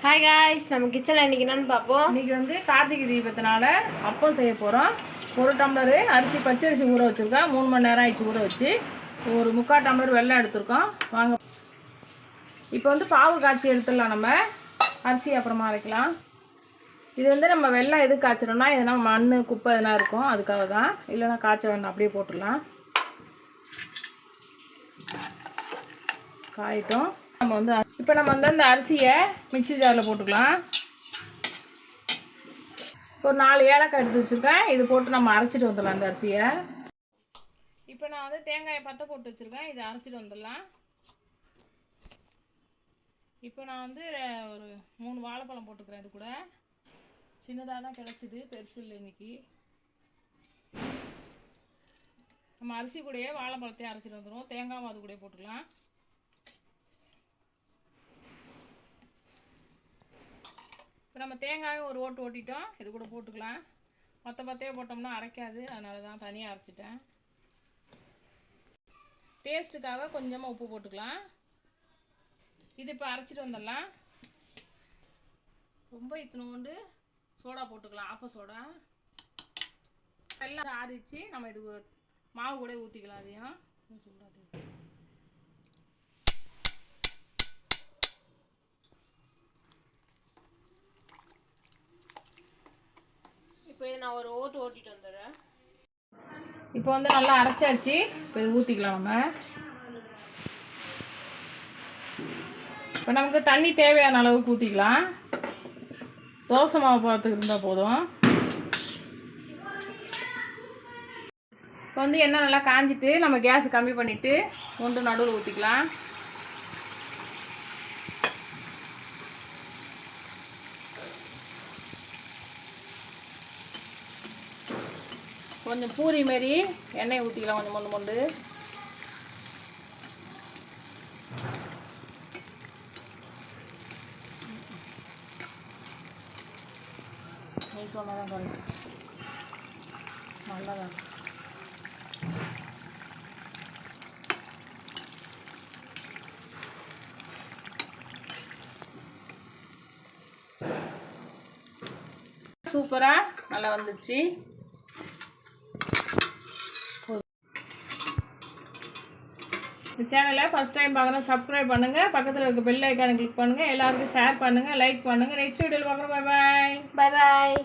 Hi guys நம்ம கிச்சனில் இன்னைக்கு என்னென்னு பார்ப்போம். இன்னைக்கு வந்து கார்த்திகை தீபத்தினால அப்பம் செய்ய போகிறோம் ஒரு டம்ளர் அரிசி பச்சரிசி ஊற வச்சுருக்கோம். மூணு மணி நேரம் ஆயிடுச்சு ஊற வச்சு. ஒரு முக்கால் டம்ளர் வெள்ளம் எடுத்திருக்கோம். வாங்க. இப்போ வந்து பாவு காய்ச்சி எடுத்துடலாம் நம்ம. அரிசி அப்புறமா அரைக்கலாம். இது வந்து நம்ம வெள்ளம் எது காய்ச்சிடோம்னா எதனா மண் குப்பை எதனா இருக்கும் அதுக்காக தான். இல்லைன்னா காய்ச்ச வேண்டாம் அப்படியே போட்டுடலாம். காயிட்டும். நம்ம வந்து இப்போ நம்ம வந்து அந்த அரிசியை மிக்ஸி ஜாரில் போட்டுக்கலாம். ஒரு நாலு ஏலக்காய் எடுத்து வச்சுருக்கேன். இது போட்டு நம்ம அரைச்சிட்டு வந்துடலாம் அந்த அரிசியை. இப்போ நான் வந்து தேங்காயை பற்ற போட்டு வச்சுருக்கேன். இதை அரைச்சிட்டு வந்துடலாம். இப்போ நான் வந்து ஒரு மூணு வாழைப்பழம் போட்டுக்கிறேன் இது கூட. சின்னதாக தான் கிடச்சிது பெருசு இல்லை இன்னைக்கு. நம்ம அரிசி கூடயே வாழைப்பழத்தையும் அரைச்சிட்டு வந்துடும் தேங்காவும் அது கூட போட்டுக்கலாம். நம்ம தேங்காயும் ஒரு ஓட்டு ஓட்டிட்டோம். இது கூட போட்டுக்கலாம். மொத்த பத்தையே போட்டோம்னா அரைக்காது. அதனால தான் தனியாக அரைச்சிட்டேன். டேஸ்ட்டுக்காக கொஞ்சமாக உப்பு போட்டுக்கலாம். இது இப்போ அரைச்சிட்டு வந்துடலாம். ரொம்ப இத்தினோண்டு சோடா போட்டுக்கலாம். ஆப்ப சோடா. எல்லாம் ஆறிச்சு நம்ம இது மாவு கூட ஊற்றிக்கலாம் அதையும். சூடாது இப்போ இது நான் ஒரு ஓட்டு ஓட்டிட்டு வந்துடுறேன். இப்போ வந்து நல்லா அரைச்சாச்சு. இப்போ இது ஊற்றிக்கலாம் நம்ம. இப்போ நமக்கு தண்ணி தேவையான அளவுக்கு ஊற்றிக்கலாம் தோசை மாவு பார்த்துக்கு இருந்தால் போதும். இப்போ வந்து எண்ணெய் நல்லா காஞ்சிட்டு நம்ம கேஸ் கம்மி பண்ணிவிட்டு ஒன்று நடுவில் ஊற்றிக்கலாம் கொஞ்சம் பூரி மாரி எண்ணெய் ஊற்றிக்கலாம் கொஞ்சம் மொண்டு மொண்டு. நீ சொன்னதான் குறையும் நல்லதான் சூப்பராக நல்லா வந்துச்சு. இந்த சேனலை ஃபஸ்ட் டைம் பார்க்குறேன் சப்ஸ்கிரைப் பண்ணுங்கள் பக்கத்தில் இருக்க பெல் ஐக்கானை கிளிக் பண்ணுங்கள் எல்லாருக்கும் ஷேர் பண்ணுங்கள் லைக் பண்ணுங்கள் நெக்ஸ்ட் வீடியோவில் பார்க்குறோம். Bye bye bye bye